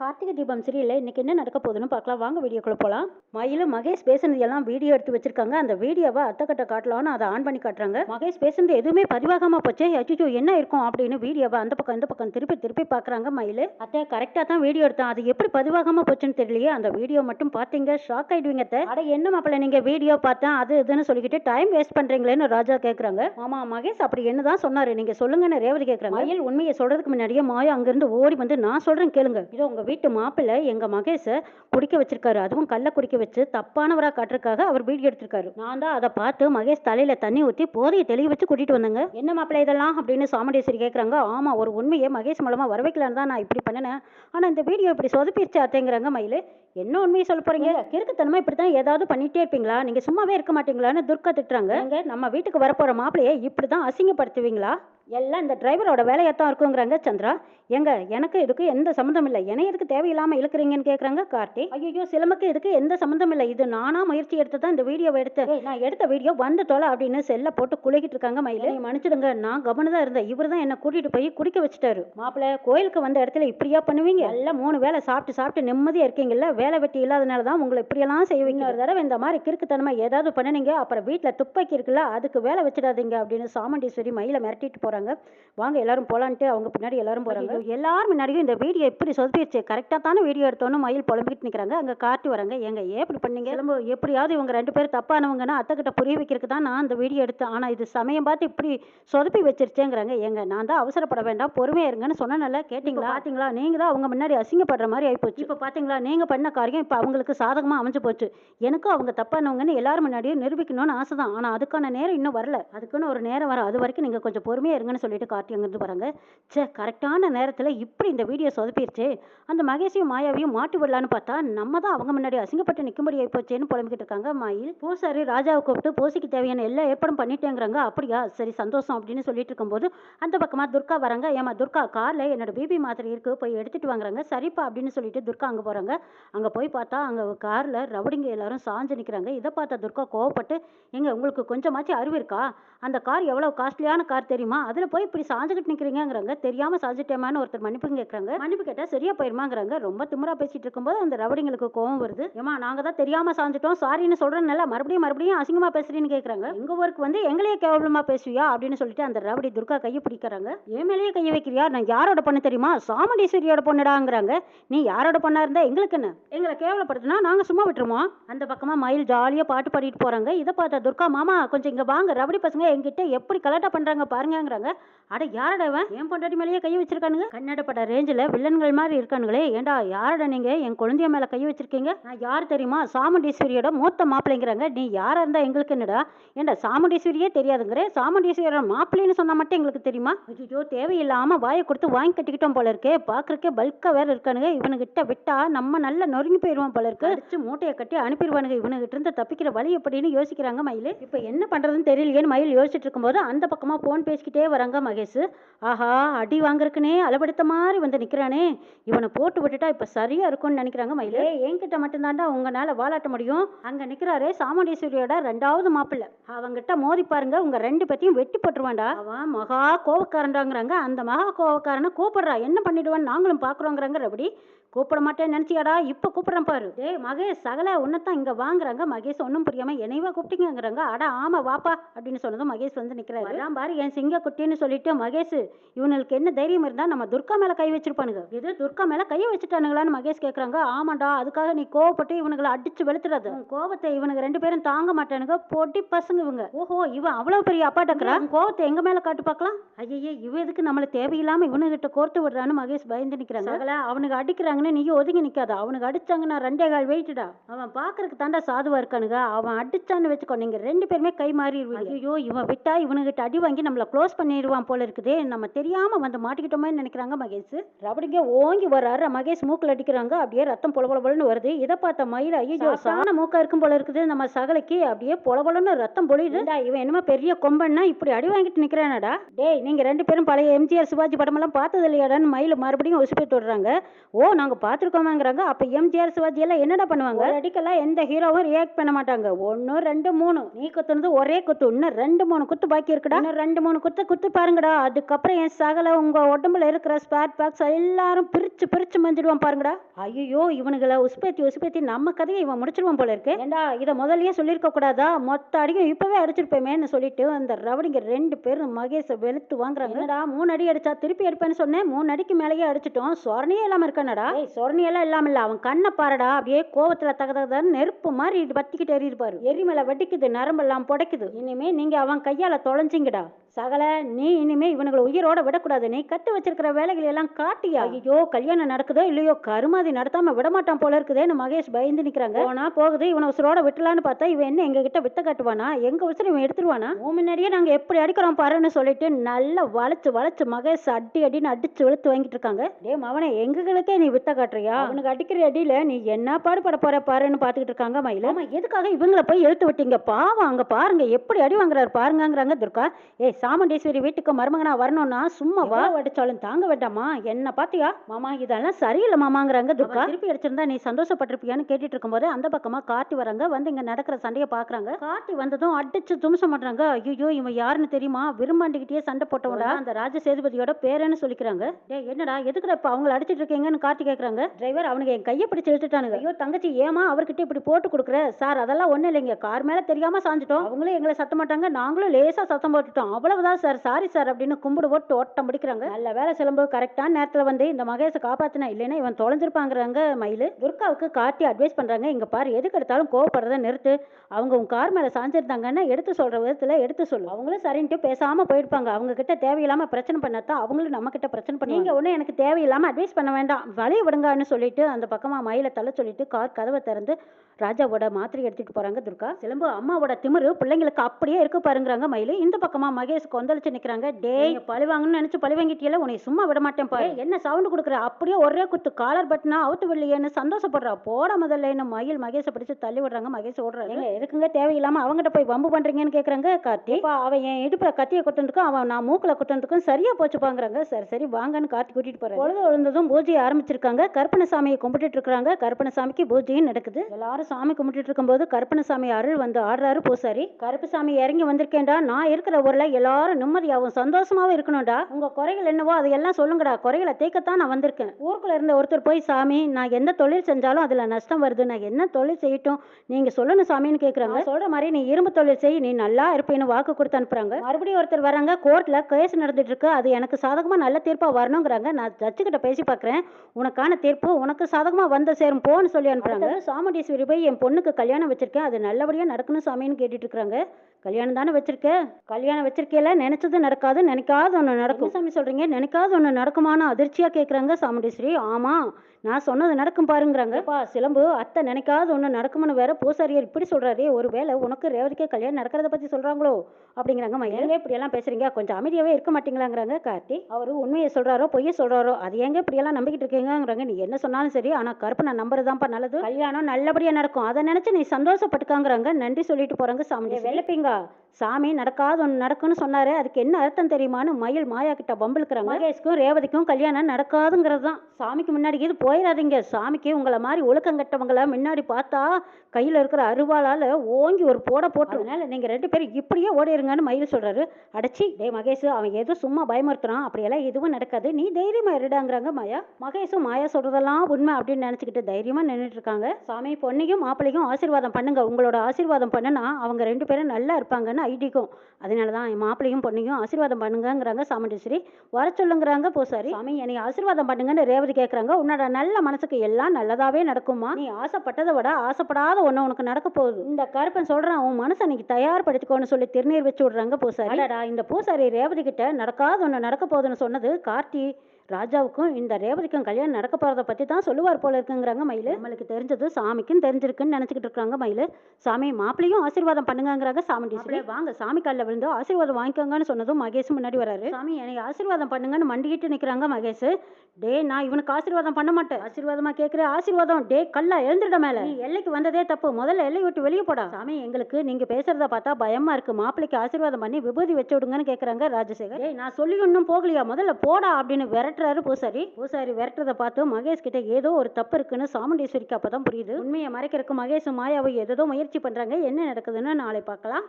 கார்த்திகை தீபம் சரியில்லை இன்னைக்கு என்ன நடக்க போகுதுன்னு பார்க்கலாம். வாங்க வீடியோக்குள்ள போகலாம் மயிலு மகேஷ் பேசுனது எல்லாம் வீடியோ எடுத்து வச்சிருக்காங்க. அந்த வீடியோவை அத்தக்கட்ட காட்டலாம்னு அதை ஆன் பண்ணி காட்டுறாங்க. மகேஷ் பேசுனது எதுவுமே பதிவாகாம போச்சு. அச்சோ என்ன இருக்கும் அப்படின்னு வீடியோவை அந்த பக்கம் இந்த பக்கம் திருப்பி திருப்பி பார்க்குறாங்க மயில். அத்தை கரெக்டாக தான் வீடியோ எடுத்தேன். அது எப்படி பதிவாகாம போச்சுன்னு தெரியலையே. அந்த வீடியோ மட்டும் பார்த்தீங்க ஷாக் ஆகிடுவீங்க அட என்ன மாப்பிள்ள நீங்கள் வீடியோ பார்த்தேன் அது இதுன்னு சொல்லிக்கிட்டு டைம் வேஸ்ட் பண்ணுறீங்களேன்னு ராஜா கேட்குறாங்க மாமா மகேஷ் அப்படி என்னதான் சொன்னார். நீங்கள் சொல்லுங்கன்னு ரேவதி கேட்குறாங்க மயில் உண்மையை சொல்கிறதுக்கு முன்னாடியே மாயா அங்கேருந்து ஓடி வந்து நான் சொல்கிறேன் கேளுங்க. இதோ உங்கள் வீட்டு மாப்பிள்ளை எங்கள் மகேஷை குடிக்க வச்சிருக்காரு. அதுவும் கல்லை குடிக்க வச்சு தப்பானவராக காட்டுறதுக்காக அவர் வீடியோ எடுத்திருக்காரு. நான் தான் அதை பார்த்து மகேஷ் தலையில் தண்ணி ஊற்றி போதையை தெளிவு வச்சு கூட்டிகிட்டு வந்தேங்க. என்ன மாப்பிள்ளை இதெல்லாம் அப்படின்னு சாமுண்டேஸ்வரி கேட்குறாங்க ஆமாம் ஒரு உண்மையை மகேஷ் மூலமாக வர வைக்கலான்னு தான் நான் இப்படி பண்ணினேன் ஆனால் இந்த வீடியோ இப்படி சொதப்பிடுச்சு அத்தைங்கிறாங்க மயில். என்ன உண்மையை சொல்ல போறீங்க? கிறுக்குத்தனமா இப்படி தான் ஏதாவது பண்ணிட்டே இருப்பீங்களா? நீங்க சும்மாவே இருக்க மாட்டீங்களான்னு துர்கா திட்டுறாங்க. எங்க நம்ம வீட்டுக்கு வரப்போற மாப்பிளையை இப்படி தான் அசிங்கப்படுத்துவீங்களா? எல்லாம் இந்த டிரைவரோட வேலையாத்தான் இருக்குங்கிறாங்க சந்திரா. எங்க எனக்கு இதுக்கு எந்த சம்மந்தம் இல்லை. என்னை எதுக்கு தேவையில்லாம இழுக்கிறீங்கன்னு கேக்குறாங்க கார்த்தி. ஐயோ சிலம்புக்கு இதுக்கு எந்த சம்மந்தம் இல்லை. இது நானா முயற்சி எடுத்து தான் இந்த வீடியோவை எடுத்தேன். நான் எடுத்த வீடியோ வந்து தொலை அப்படின்னு செல்ல போட்டு குளிக்கிட்டு இருக்காங்க மயில. மன்னிச்சிடுங்க நான் கவனம் தான் இருந்தேன். இவர் தான் என்ன கூட்டிட்டு போய் குடிக்க வச்சுட்டாரு. மாப்பிள்ளை கோயிலுக்கு வந்த இடத்துல இப்படியா பண்ணுவீங்க? எல்லாம் மூணு வேளை சாப்பிட்டு சாப்பிட்டு நிம்மதியா இருக்கீங்கல்ல? வேலை வெட்டி இல்லாதனால தான் உங்களை இப்படியெல்லாம் செய்வீங்க ஒரு தடவை இந்த மாதிரி கிறுக்குத்தனமா ஏதாவது பண்ணுனீங்க அப்புறம் வீட்டுல துப்பாக்கி இருக்குல்ல அதுக்கு வேலை வச்சிடாதீங்க அப்படின்னு சாமுண்டீஸ்வரி மயில மிரட்டிட்டு போறாங்க. வாங்க எல்லாரும் போலான்ட்டு அவங்க பின்னாடி எல்லாரும் போறாங்க. எல்லாரும் முன்னாடியும் இந்த வீடியோ எப்படி சொதப்பிடுச்சு கரெக்டாக தானே வீடியோ எடுத்தோன்னு மயில் புலம்பிக்கிட்டு நிற்கிறாங்க அங்கே காட்டி வராங்க. எங்க ஏன் இப்படி பண்ணீங்க? கிளம்பு எப்படியாவது இவங்க ரெண்டு பேரும் தப்பானவங்கன்னா அத்தைக்கிட்ட புரிய வைக்கிறதுக்கு தான் நான் இந்த வீடியோ எடுத்தேன். ஆனால் இது சமயம் பார்த்து இப்படி சொதப்பி வச்சிருச்சேங்கிறாங்க. எங்க நான் தான் அவசரப்பட வேண்டாம். பொறுமையா இருங்கன்னு சொன்னனால கேட்டிங்களா? பார்த்தீங்களா நீங்க தான் அவங்க முன்னாடி அசிங்கப்படுற மாதிரி ஆயிப்போச்சு. இப்போ பார்த்தீங்களா நீங்க பண்ண காரியம் இப்போ அவங்களுக்கு சாதகமாக அமைஞ்சு போச்சு. எனக்கும் அவங்க தப்பானவங்கன்னு எல்லாரும் முன்னாடியும் நிரூபிக்கணும்னு ஆசை தான் ஆனால் அதுக்கான நேரம் இன்னும் வரல. அதுக்குன்னு ஒரு நேரம் வர அது வரைக்கும் நீங்கள் கொஞ்சம் பொறுமையாக இருங்கன்னு சொல்லிட்டு கார்த்தி அங்கிருந்து வராங்க. ச்சே கரெக்டான நேரத்தில் இப்படி இந்த வீடியோ சொதப்பிருச்சு. அந்த மகேஷையும் மாயாவையும் மாட்டி விடலான்னு பார்த்தா நம்ம தான் அவங்க முன்னாடி அசிங்கப்பட்டு நிற்கும்படி போச்சேன்னு புலம்பிக்கிட்டு இருக்காங்க. மயில் பூசாரி ராஜாவை கூப்பிட்டு பூசிக்கு தேவையான எல்லா ஏற்பாடும் பண்ணிட்டேங்கிறாங்க. அப்படியா? சரி சந்தோஷம் அப்படின்னு சொல்லிட்டு இருக்கும்போது அந்த பக்கமாக துர்கா வராங்க. ஏமா துர்கா காரில் என்னோட பிபி மாத்திரை இருக்கு. போய் எடுத்துட்டு வாங்குறாங்க. சரிப்பா அப்படின்னு சொல்லிட்டு துர்கா அங்கே போகிறாங்க அங்கே போய் பார்த்தா அங்கே காரில் ரவுடிங்க எல்லாரும் சாஞ்சு நிற்கிறாங்க இதை பார்த்தா துர்கா கோவப்பட்டு எங்க உங்களுக்கு கொஞ்சமாச்சும் அறிவு இருக்கா? அந்த கார் எவ்வளோ காஸ்ட்லியான கார் தெரியுமா? அதில் போய் இப்படி சாஞ்சுக்கிட்டு நிற்கிறீங்கிறாங்க தெரியாமல் சாஞ்சிட்டேமான்னு ஒருத்தர் மன்னிப்பு கேட்குறாங்க மன்னிப்பு கேட்டால் சரியா போயிருமாங்கிறாங்க. ரொம்ப திமிரா பேசிட்டு இருக்கும்போது அந்த ரவுடிங்களுக்கு கோவம் வருது. ஏமா நாங்கள் தான் தெரியாமல் சாஞ்சிட்டோம். சாரின்னு சொல்கிறேன்ல மறுபடியும் மறுபடியும் அசிங்கமாக பேசுறீன்னு கேட்குறாங்க எங்கள் ஊருக்கு வந்து எங்களையே கேவலமாக பேசுவியா? அப்படின்னு சொல்லிட்டு அந்த ரவுடி துர்கா கையை பிடிக்கிறாங்க. என் மேலேயே கையை வைக்கிறியா? நான் யாரோட பொண்ணு தெரியுமா? சாமுண்டீஸ்வரியோட பொண்ணுடாங்கிறாங்க. நீ யாரோட பொண்ணாக இருந்தால் எங்களுக்கு என்ன எங்களை கேவலப்படுத்தினா நாங்கள் சும்மா விட்டுருவோம். அந்த பக்கமாக மயில் ஜாலியாக பாட்டு பாடிட்டு போகிறாங்க இதை பார்த்தா துர்கா மாமா கொஞ்சம் இங்கே வாங்க. ரபடி பசங்க எங்கிட்ட எப்படி கலாட்டா பண்ணுறாங்க பாருங்கங்கிறாங்க. அட யாரடா இவன்? என் பொண்டாட்டி மேலேயே கை வச்சிருக்கானுங்க. கன்னட ரேஞ்சில் வில்லன்கள் மாதிரி இருக்கானுங்களே. ஏண்டா யாரடா நீங்கள் என் குழந்தைய மேலே கை வச்சிருக்கீங்க. நான் யார் தெரியுமா? சாமுண்டீஸ்வரியோட மூத்த மாப்பிள்ளைங்கிறாங்க. நீ யாராக இருந்தால் எங்களுக்கு என்னடா? ஏண்டா சாமுண்டீஸ்வரியே தெரியாதுங்கிற? சாமுண்டீஸ்வரியோட மாப்பிள்ளைன்னு சொன்னால் மட்டும் எங்களுக்கு தெரியுமா? ஐயோ தேவையில்லாமல் வாயை கொடுத்து வாங்கி கட்டிக்கிட்டோம் போல இருக்கே. பார்க்குறக்கே பல்க்காக வேறு இருக்கானுங்க. இவனுக்கிட்ட விட்டால் நம்ம நல்ல நொறுங்கி போயிடுவோம் போல இருக்கு. அடிச்சு மூட்டையை கட்டி அனுப்பிடுவானுங்க. இவனுகிட்ட இருந்து தப்பிக்கிற வழி எப்படின்னு யோசிக்கிறாங்க மயில். இப்ப என்ன பண்றதுன்னு தெரியலையேன்னு மயில் யோசிச்சுட்டு இருக்கும்போது அந்த பக்கமா போன் பேசிக்கிட்டே வராங்க மகேஷ். ஆஹா அடி வாங்குறதுக்குனே அளவெடுத்த மாதிரி வந்து நிக்கிறானே. இவனை போட்டு விட்டுட்டா இப்ப சரியா இருக்கும்னு நினைக்கிறாங்க மயிலே. என்கிட்ட மட்டும்தான்டா உங்களால வாலாட்ட முடியும். அங்க நிக்கிறாரே சாமுண்டீஸ்வரியோட ரெண்டாவது மாப்பிள்ளை. அவங்கிட்ட மோதி பாருங்க உங்க ரெண்டு பேத்தையும் வெட்டி போட்டுருவான்டா. அவன் மகா கோவக்காரன்டாங்கிறாங்க. அந்த மகா கோவக்காரனை கூப்பிடுறா. என்ன பண்ணிடுவான்னு நாங்களும் பாக்குறோங்கிறாங்க ரபடி கூப்பிட மாட்டேன்னு நினைச்சியாடா? இப்ப கூப்பிடுறேன் பாரு. டேய் மகேஷ் சகல உன்னதான் இங்க வாங்குறாங்க. மகேஷ் ஒன்றும் புரியாம என்னைவா கூப்பிட்டீங்கிறாங்க அட ஆமா வாப்பா அப்படின்னு சொன்னதும் மகேஷ் வந்து நிக்கிறாரு. அதான் பாரு என் சிங்க குட்டின்னு சொல்லிட்டு மகேஷ் இவனுக்கு என்ன தைரியம் இருந்தா நம்ம துர்கா மேல கை வச்சிருப்பானுங்க. இது துர்கா மேல கை வச்சுட்டானுங்களான்னு மகேஷ் கேக்குறாங்க. ஆமாண்டா அதுக்காக நீ கோவப்பட்டு இவனுங்களை அடிச்சு வெளுத்துறாது. கோவத்தை இவனுக்கு ரெண்டு பேரும் தாங்க மாட்டானுங்க. பொட்டி பசங்க இவங்க ஓஹோ இவன் அவ்வளவு பெரிய அப்பா டக்கரா உன் கோவத்தை எங்க மேல காட்டு பார்க்கலாம் ஐயே இவ எதுக்கு நம்மள தேவையில்லாம இவனுகிட்ட கோர்த்து விடுறான்னு மகேஷ் பயந்து நிக்கிறாங்க. சகல. அவனுக்கு அடிக்கிறாங்கன்னு நீயும் ஒதுங்கி நிக்காத. அவனுக்கு அடிச்சாங்கன்னா ரெண்டே கால் வெயிட்டுடா அவன் பாக்குறதுக்கு தாண்டா சாதுவா இருக்கானுங்க. அவன் அடிச்சான்னு வச்சுக்கோ நீங்க ரெண்டு பேருமே கை மாறிடுவீங்க. ஐயோ இவன் விட்டா இவனுகிட்ட அடி வாங்கி நம்மள க்ளோஸ் பண்ணிடுவான் போல இருக்குதே. நம்ம தெரியாம வந்து மாட்டிக்கிட்டோமே நினைக்கிறாங்க மகேஷ். ரபடிங்க ஓங்கி வர்றாரு. மகேஷ் மூக்குல அடிக்கிறாங்க. அப்படியே ரத்தம் பொல பொல பொலன்னு வருது. இதை பார்த்த மயில் ஐயோ சாண மூக்கா இருக்கும் போல இருக்குது. நம்ம சகலைக்கு அப்படியே பொல பொலன்னு ரத்தம் பொழியுதுடா இவன் என்னமோ பெரிய கொம்பன்னா இப்படி அடி வாங்கிட்டு நிக்கிறானடா. டேய் நீங்க ரெண்டு பேரும் பழைய எம்ஜிஆர் சிவாஜி படமெல்லாம் பார்த்தது இல்லையாடான்னு மயில் மறுபடியும் உசுப்பி தொடுறாங்க. ஓ நாங்க பார்த்துருக்கோமாங்கிறாங்க. அப்ப எம் எம்ஜிஆர் சிவாஜி எல்லாம் என்னடா பண்ணுவாங்க? அடிக்கெல்லாம் எந்த ஹீரோவும் ரியாக்ட் பண்ண மாட்டாங்க. ஒன்று ரெண்டு மூணு. நீ குத்துனது ஒரே குத்து. இன்னும் ரெண்டு மூணு குத்து பாக்கி இருக்குடா. இன்னும் ரெண்டு மூணு குத்து குத்து பாருங்கடா. அதுக்கப்புறம் என் சகல உங்க உடம்புல இருக்கிற ஸ்பேர் பாக்ஸ் எல்லாரும் பிரிச்சு பிரிச்சு மஞ்சிடுவான் பாருங்கடா. ஐயோ இவனுங்களை உசுப்பேத்தி உசுப்பேத்தி நம்ம கதையை இவன் முடிச்சிடுவான் போல இருக்கு. ஏண்டா இதை முதல்லயே சொல்லியிருக்க கூடாதா? மொத்த அடிக்கும் இப்பவே அடிச்சிருப்பேமேன்னு சொல்லிட்டு அந்த ரவடிங்க ரெண்டு பேரும் மகேஷை வெளுத்து வாங்குறாங்க. என்னடா மூணு அடி அடிச்சா திருப்பி அடிப்பேன்னு சொன்னேன். மூணு அடிக்கு மேலேயே அடிச்சிட்டோம். சொரணியே இல்லாம இருக்கானடா. சொரணியெல்லாம் இல்லாம இல்ல அவன் கண்ணை பாருடா அப்படியே கோவத்துல தகதகன்னு நெருப்பு மாதிரி இது பத்திக்கிட்டு எறியிருப்பாரு எரிமலை வெடிக்குது நரம்பெல்லாம் புடைக்குது. இனிமே நீங்க அவன் கையால தொலைஞ்சிங்கடா. சகல நீ இனிமே இவனுங்களை உயிரோட விடக்கூடாது. நீ கத்து வச்சிருக்கிற வேலைகளை எல்லாம் காட்டியா? ஐயோ கல்யாணம் நடக்குதோ இல்லையோ? கருமாதி நடத்தாம விட மாட்டான் போல இருக்குதேன்னு மகேஷ் பயந்து நிக்கிறாங்க. போனா போகுது இவனை உசுரோட விட்டலான்னு பார்த்தா இவன் என்ன எங்க கிட்ட வித்த காட்டுவானா? எங்க உசுர இவன் எடுத்துருவானா? முன்னாடியே நாங்க எப்படி அடிக்கிறோம் பாருன்னு சொல்லிட்டு நல்லா வளைச்சு வளைச்சு மகேஷ் அடி அடின்னு அடிச்சு வெளுத்து வாங்கிட்டு இருக்காங்க. டே மவனே எங்களுக்கே நீ வித்த காட்டுறியா? அவனுக்கு அடிக்கிற அடியில நீ என்ன பாடுபட போற பாருன்னு பாத்துக்கிட்டு இருக்காங்க மயில. எதுக்காக இவங்கள போய் எழுத்து விட்டீங்க? பாவம் அங்க பாருங்க எப்படி அடி வாங்குறாரு பாருங்கங்கிறாங்க துர்கா. ஏய் சாமுண்டீஸ்வரி வீட்டுக்கு மருமகனா வரணும்னா சும்மா வா அடிச்சாலும் தாங்க வேண்டாமா என்ன பாத்தியா மாமா இதெல்லாம் சரியில்லை மாமாங்கிறாங்க துர்கா. திருப்பி அடிச்சிருந்தா நீ சந்தோஷப்பட்டிருப்பியான்னு கேட்டுட்டு இருக்கும்போது அந்த பக்கமா கார்த்தி வராங்க. வந்து இங்க நடக்கிற சண்டையை பாக்குறாங்க கார்த்தி வந்ததும் அடிச்சு தும்சம் பண்றாங்க. ஐயோ இவன் யாருன்னு தெரியுமா? விரும்பாண்டிக்கிட்டே சண்டை போட்டவடா அந்த ராஜ சேதுபதியோட பேரன்னு சொல்லிக்கிறாங்க. டேய் என்னடா எதுக்குடா இப்ப அவங்கள அடிச்சிட்டு இருக்கீங்கன்னு கார்த்தி கேக்குறாங்க. டிரைவர் அவனுக்கு என் கையை பிடிச்சு இழுத்துட்டானுங்க. ஐயோ தங்கச்சி ஏமா அவர்கிட்ட இப்படி போட்டு கொடுக்குற? சார் அதெல்லாம் ஒண்ணும் இல்லைங்க. கார் மேல தெரியாம சாஞ்சிட்டோம். அவங்களும் எங்களை சத்தம் மாட்டாங்க நாங்களும் லேசா சத்தம் போட்டுட்டோம். அவ்வளவுதான் சார். சாரி சார் அப்படின்னு கும்பிடு போட்டு ஓட்டம் பிடிக்கிறாங்க. நல்ல வேலை சிலம்பு கரெக்டான நேரத்தில் வந்து இந்த மகேஷை காப்பாத்தினா இல்லைன்னா இவன் தொலைஞ்சிருப்பாங்கிறாங்க மயிலு. துர்காவுக்கு கார்த்தி அட்வைஸ் பண்ணுறாங்க இங்கே பாரு எதுக்கு எடுத்தாலும் கோவப்படுறத நிறுத்து. அவங்க உன் கார் மேலே சாஞ்சிருந்தாங்கன்னா எடுத்து சொல்கிற விதத்தில் எடுத்து சொல்லு. அவங்களும் சரின்ட்டு பேசாமல் போயிருப்பாங்க. அவங்க கிட்ட தேவையில்லாமல் பிரச்சனை பண்ணாதான் அவங்களும் நம்ம கிட்ட பிரச்சனை பண்ணி நீங்கள் ஒன்றும் எனக்கு தேவையில்லாமல் அட்வைஸ் பண்ண வேண்டாம். வழிய விடுங்கன்னு சொல்லிட்டு அந்த பக்கமாக மயிலை தள்ள சொல்லிட்டு கார் கதவை திறந்து ராஜாவோட மாத்திரை எடுத்துட்டு போறாங்க துர்கா. சிலம்பு அம்மாவோட திமிரு பிள்ளைங்களுக்கு அப்படியே இருக்கு பாருங்கிறாங்க மயிலு. இந்த பக்கமா மகேஷ் கொந்தளிச்சு நிக்கிறாங்க. டேய் பழி வாங்கணும்னு நினைச்சு பழி வாங்கிட்டியல உன்னை சும்மா விட மாட்டேன் பாரு. என்ன சவுண்ட் கொடுக்குற? அப்படியே ஒரே குத்து காலர் பட்டனா அவுத்து விடலையேன்னு சந்தோஷப்படுறா. போட முதல்ல என்ன மயில் மகேஷை பிடிச்சு தள்ளி விடுறாங்க மகேஷ் ஓடுறாங்க எதுக்குங்க தேவையில்லாம அவங்ககிட்ட போய் வம்பு பண்றீங்கன்னு கேக்குறாங்க கார்த்தி? அவன் என் இடுப்புல கத்திய குத்துனதுக்கும் அவன் நான் மூக்குல குத்துனதுக்கும் சரியா போச்சு பாங்குறாங்க சரி சரி வாங்கன்னு கார்த்தி கூட்டிட்டு போறேன் பொழுது விழுந்ததும் பூஜையை ஆரம்பிச்சிருக்காங்க. கருப்பணசாமியை கும்பிட்டுட்டு இருக்காங்க கருப்பணசாமிக்கு பூஜையும் நடக்குது. எல்லாரும் சாமி கும்பிட்டுட்டு இருக்கும்போது கருப்பணசாமி அருள் வந்து ஆடுறாரு பூசாரி. கருப்பசாமி இறங்கி வந்திருக்கேன்டா. நான் இருக்கிற ஊர்ல எல்லாரும் நிம்மதியாகவும் சந்தோஷமாவும் இருக்கணும்டா. உங்க குறைகள் என்னவோ அதையெல்லாம் சொல்லுங்கடா. குறைகளை தேக்கத்தான் நான் வந்திருக்கேன். ஊருக்குள்ள இருந்த ஒருத்தர் போய் சாமி நான் எந்த தொழில் செஞ்சாலும் அதுல நஷ்டம் வருது. நான் என்ன தொழில் செய்யட்டும்? நீங்க சொல்லணும் சாமின்னு கேக்குறாங்க. சொல்ற மாதிரி நீ இரும்பு தொழில் செய். நீ நல்லா இருப்பேன்னு வாக்கு கொடுத்து அனுப்புறாங்க. மறுபடியும் ஒருத்தர் வராங்க. கோர்ட்ல கேஸ் நடந்துட்டு இருக்கு. அது எனக்கு சாதகமா நல்ல தீர்ப்பா வரணுங்கிறாங்க. நான் ஜட்ஜு கிட்ட பேசி பாக்குறேன். உனக்கான தீர்ப்பு உனக்கு சாதகமா வந்து சேரும். போன்னு சொல்லி அனுப்புறாங்க. சாமுண்டீஸ்வரி போய் என் பொண்ணுக்கு கல்யாணம் வச்சிருக்கேன். அது நல்லபடியாக நடக்கணும் சாமின்னு கேட்டுட்டு இருக்கிறாங்க கல்யாணம் தானே வச்சிருக்க? கல்யாணம் வச்சிருக்கேல நினைச்சது நடக்காது நினைக்காத ஒன்று நடக்கும். சாமி சொல்றீங்க? நினைக்காத ஒன்று நடக்குமான அதிர்ச்சியாக கேட்குறாங்க சாமுண்டீஸ்வரி. ஆமா. நான் சொன்னது நடக்கும் பாருங்கிறாங்கப்பா சிலம்பு அத்தை நினைக்காத ஒன்று நடக்கும்னு வேற பூசாரியார் இப்படி சொல்றாரு ஒருவேளை உனக்கு ரேவதிக்கே கல்யாணம் நடக்கிறத பத்தி சொல்றாங்களோ? அப்படிங்கிறாங்க ஏங்க இப்படி எல்லாம் பேசுறீங்க? கொஞ்சம் அமைதியாவே இருக்க மாட்டீங்களாங்கிறாங்க கார்த்தி. அவரு உண்மையை சொல்றாரோ பொய்யை சொல்றாரோ அது ஏங்க இப்படி எல்லாம் நம்பிக்கிட்டு இருக்கீங்கங்கிறாங்க? நீ என்ன சொன்னாலும் சரி ஆனா கருப்பு நான் நம்புறதான்ப்பா நல்லது. கல்யாணம் நல்லபடியா நடக்கும். அதை நினைச்சு நீ சந்தோஷப்பட்டுக்காங்கிறாங்க. நன்றி சொல்லிட்டு போறாங்க சாமி. வெள்ளப்பிங்கா சாமி நடக்காத ஒன்று நடக்கும்னு சொன்னாரு. அதுக்கு என்ன அர்த்தம் தெரியுமான்னு மயில் மாயா கிட்ட பம்பிழுக்கிறாங்க மகேஷ்க்கும் ரேவதிக்கும் கல்யாணம் நடக்காதுங்கிறது தான் சாமிக்கு முன்னாடி இது போயிடாதீங்க. சாமிக்கு உங்களை மாதிரி ஒழுக்கங்கட்டவங்கள முன்னாடி பார்த்தா கையில இருக்கிற அருவாளால ஓங்கி ஒரு போட போட்டு அதனால நீங்க ரெண்டு பேரும் இப்படியே ஓடிருங்கன்னு மயில் சொல்றாரு. அடச்சி டேய் மகேஷ் அவன் ஏதோ சும்மா பயமுறுத்துறான்? அப்படியெல்லாம் எதுவும் நடக்காது. நீ தைரியமா இருடாங்கிறாங்க மாயா. மகேஷும் மாயா சொல்றதெல்லாம் உண்மை அப்படின்னு நினைச்சுக்கிட்டு தைரியமா நின்றுட்டு இருக்காங்க சாமி பொண்ணையும் மாப்பிள்ளையும் ஆசீர்வாதம் பண்ணுங்க. உங்களோட ஆசீர்வாதம் பண்ணுனா அவங்க ரெண்டு பேரும் நல்லா இருப்பாங்கன்னு ஐடிக்கும் அதனால தான் என் மாப்பிள்ளையும் பொண்ணையும் ஆசீர்வாதம் பண்ணுங்கங்கிறாங்க சாமுண்டீஸ்வரி. வர சொல்லுங்கிறாங்க பூசாரி. சாமி என்னை ஆசீர்வாதம் பண்ணுங்கன்னு ரேவதி கேட்குறாங்க உன்னோட நல்ல மனசுக்கு எல்லாம் நல்லதாவே நடக்குமா நீ ஆசைப்பட்டதை விட ஆசைப்படாத ஒன்று உனக்கு நடக்க போகுது. இந்த கருப்பன் சொல்றான் உன் மனசை நீ தயார்படுத்திக்கோன்னு சொல்லி திருநீர் வச்சு விடுறாங்க பூசாரி. அடடா இந்த பூசாரி ரேவதி கிட்ட நடக்காத ஒன்று நடக்க போகுதுன்னு சொன்னது கார்த்தி. ராஜாவுக்கும் இந்த ரேவதிக்கும் கல்யாணம் நடக்க போறத பத்தி தான் சொல்லுவார் போல இருக்குங்கிறாங்க மயிலு. நம்மளுக்கு தெரிஞ்சது சாமிக்கும் தெரிஞ்சிருக்குன்னு நினைச்சுக்கிட்டு இருக்காங்க மயிலு. சாமி மாப்பிளையும் ஆசீர்வாதம் பண்ணுங்கங்கிறாங்க சாமி டீச்சர். வாங்க சாமி காலில் விழுந்து ஆசீர்வாதம் வாங்கிக்கோங்கன்னு சொன்னதும் மகேஷ் முன்னாடி வராரு. சாமி எனக்கு ஆசீர்வாதம் பண்ணுங்கன்னு மண்டிக்கிட்டு நிக்கிறாங்க மகேஷ். டே நான் இவனுக்கு ஆசீர்வாதம் பண்ண மாட்டேன். ஆசீர்வாதமா கேட்குற ஆசீர்வாதம். டே கல்லா எழுந்துட மேல. நீ எல்லைக்கு வந்ததே தப்பு. முதல்ல எல்லை விட்டு வெளியே போடா. சாமி எங்களுக்கு நீங்க பேசுறத பார்த்தா பயமா இருக்கு. மாப்பிளைக்கு ஆசீர்வாதம் பண்ணி விபூதி வச்சு விடுங்கன்னு கேக்குறாங்க ராஜசேகர். நான் சொல்லி இன்னும் போகலையா? முதல்ல போடா அப்படின்னு விரட்ட விரட்டுறாரு பூசாரி. பூசாரி விரட்டுறதை பார்த்து மகேஷ் கிட்ட ஏதோ ஒரு தப்பு இருக்குன்னு சாமுண்டீஸ்வரிக்கு அப்பதான் புரியுது. உண்மையை மறைக்கிறதுக்கு மகேஷும் மாயாவும் ஏதோ முயற்சி பண்றாங்க. என்ன நடக்குதுன்னு நாளை பார்க்கலாம்.